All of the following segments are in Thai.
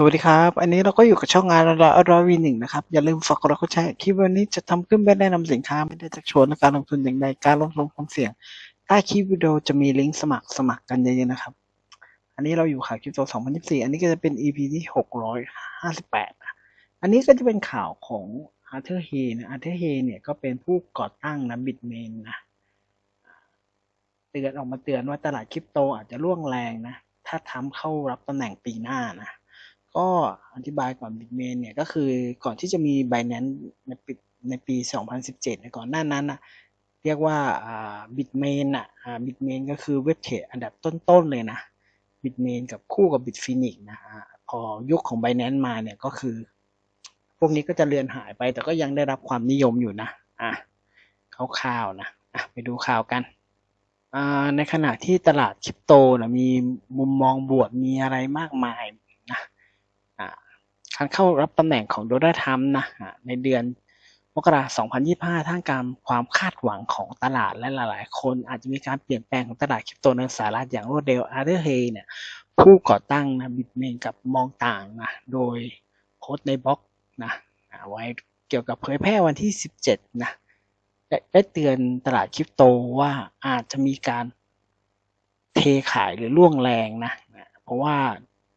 สวัสดีครับ อันนี้เราก็อยู่กับช่องงานรอรอวีหนึ่งนะครับ อย่าลืมฝากกดไลค์กดแชร์คลิปวันนี้จะทำขึ้นเพื่อแนะนำสินค้าไม่ได้จากชวนในการลงทุนอย่างใดการลงทุนความเสี่ยง ใต้คลิปวิดีโอจะมีลิงก์สมัครสมัครกันเยอะๆนะครับ อันนี้เราอยู่ข่าวคริปโต2024 อันนี้ก็จะเป็น EP ที่ 658นะอันนี้ก็จะเป็นข่าวของอาร์เธอร์เฮนะอาร์เธอร์เฮเนี่ยก็เป็นผู้ก่อตั้งนะบิตเมนนะเตือนออกมาเตือนว่าตลาดคริปโตอาจจะร่วงแรงนะถ้าทำเข้ารับตำแหน่งปีหน้านะ ก็อธิบายก่อน Bitmain เนี่ยก็คือก่อนที่จะมี Binance ในปีในปี 2017เนี่ยก่อนหน้านั้นนะเรียกว่าอ่า Bitmain อะอ่า Bitmain ก็คือเว็บเทรดอันดับต้นๆเลยนะ Bitmain กับคู่กับ Bitfinex นะพอยุคของ Binance มาเนี่ยก็คือ พวกนี้ก็จะเลือนหายไป แต่ก็ยังได้รับความนิยมอยู่นะอะคร่าวๆนะอะไปดูข่าวกันอ่าในขณะที่ตลาดคริปโตนะมีมุมมองบวกมีอะไรมากมาย การเข้ารับตำแหน่งของโดนัลด์ทรัมป์นะในเดือนมกราคม 2025 ท่ามกลางความคาดหวังของตลาดและหลาย ๆ คนอาจจะมีการเปลี่ยนแปลงของตลาดคริปโตในสหรัฐอย่างรวดเร็วอาร์เธอร์เฮย์เนี่ยผู้ก่อตั้งนะบิตเมนกับมองต่างนะโดยโพสต์ในบล็อกนะไว้เกี่ยวกับเผยแพร่วันที่ 17 นะได้เตือนตลาดคริปโตว่าอาจจะมีการเทขายหรือล่วงแรงนะ เพราะว่า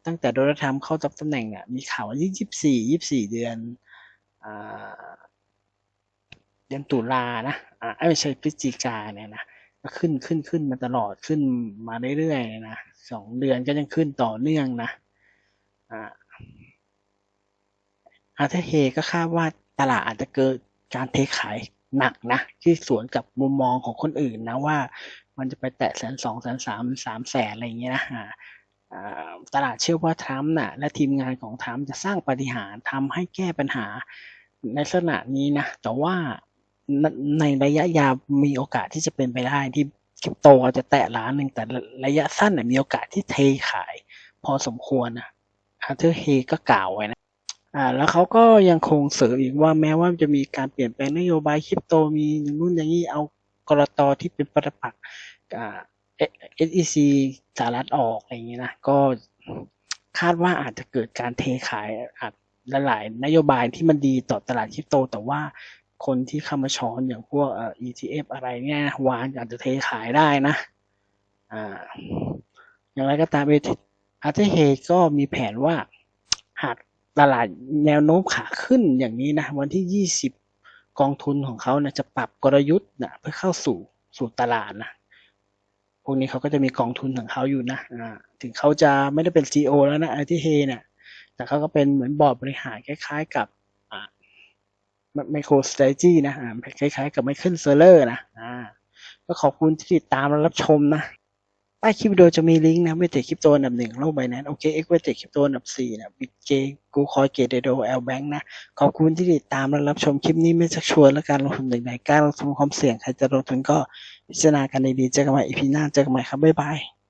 ตั้งแต่โดนัลด์ทรัมป์เข้ารับตำแหน่งอะมีข่าวว่ายี่สิบสี่ยี่สิบสี่เดือนอ่าเดือนตุลานะอ่าไม่ใช่พฤศจิกาเนี่ยนะก็ขึ้นขึ้นขึ้นมาตลอดขึ้นมาเรื่อยๆนะสองเดือนก็ยังขึ้นต่อเนื่องนะอ่าอาเธอร์เฮก็คาดว่าตลาดอาจจะเกิดการเทขายหนักนะ ที่สวนกับมุมมองของคนอื่นนะว่า มันจะไปแตะแสนสองแสนสามสามแสนอะไรอย่างเงี้ยนะ ตลาดเชื่อว่าทรัมป์น่ะและทีมงานของทรัมป์จะสร้างปฏิหารทำให้แก้ปัญหาในลักษณะนี้นะ แต่ว่าในระยะยาวมีโอกาสที่จะเป็นไปได้ที่คริปโตอาจจะแตะล้านหนึ่งแต่ระยะสั้นน่มีโอกาสที่เทขาย พอสมควรนะอาร์เธอร์เฮก็กล่าวไว้นะอ่าแล้วเขาก็ยังคงเสริมอีกว่าแม้ว่าจะมีการเปลี่ยนแปลงนโยบายคริปโตมีอย่างนู้นอย่างนี้เอากรตที่เป็นปรปักษ์ เอ่า SEC สหรัฐออกอะไรอย่างเงี้ยนะ ก็คาดว่าอาจจะเกิดการเทขายอาจหลายนโยบายที่มันดีต่อตลาดคริปโต แต่ว่าคนที่เข้ามาช้อนอย่างพวกเอ่อ ETF อะไรเนี่ยวานอาจจะเทขายได้นะอ่าอย่างไรก็ตามเอาร์เทเฮก็มีแผนว่า หากตลาดแนวโน้มขาขึ้นอย่างนี้นะ วันที่ 20 กองทุนของเขานะจะปรับกลยุทธ์นะเพื่อเข้าสู่สู่ตลาดนะ พวกนี้เขาก็จะมีกองทุนของเขาอยู่นะอ่าถึงเขาจะไม่ได้เป็น CEO แล้วนะไอที่เฮเนี่ยแต่เขาก็เป็นเหมือนบอร์ดบริหารคล้ายๆกับไมโครสเตจี้นะอ่าคล้ายๆกับไมเคิลเซอร์เลอร์นะอ่าก็ขอบคุณที่ติดตามและรับชมนะใต้คลิปวิดีโอจะมีลิงก์นะเวทคริปโตอันดับหนึ่งโลกใบนั้นโอเคเอ็กเวทคริปโตอันดับสี่นะบิตเจกูคอยเกตเดโดแอลแบงค์นะ ขอบคุณที่ติดตามและรับชมคลิปนี้ไม่ชักชวนและการลงทุนใดๆการลงทุนความเสี่ยงใครจะลงทุนก็ พิจารณากันดีๆ เจอกันใหม่อีพีหน้า เจอกันใหม่ครับ บ๊ายบาย